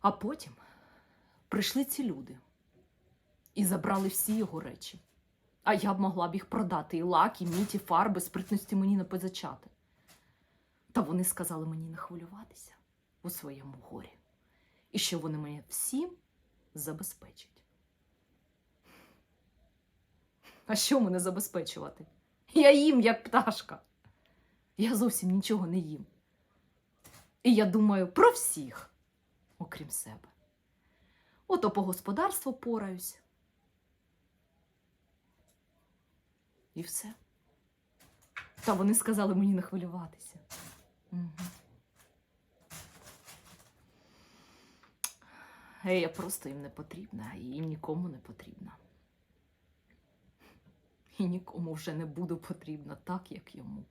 А потім прийшли ці люди і забрали всі його речі. А я б могла б їх продати і лак, і мідь, і фарби, спритності мені не позичати. Та вони сказали мені не хвилюватися у своєму горі. І що вони мене всім забезпечать. А що мене забезпечувати? Я їм, як пташка. Я зовсім нічого не їм. І я думаю про всіх, окрім себе. Ото по господарству пораюсь. І все. Та вони сказали мені не хвилюватися. Угу. Я просто їм не потрібна, і нікому не потрібна. І нікому вже не буду потрібна так, як йому.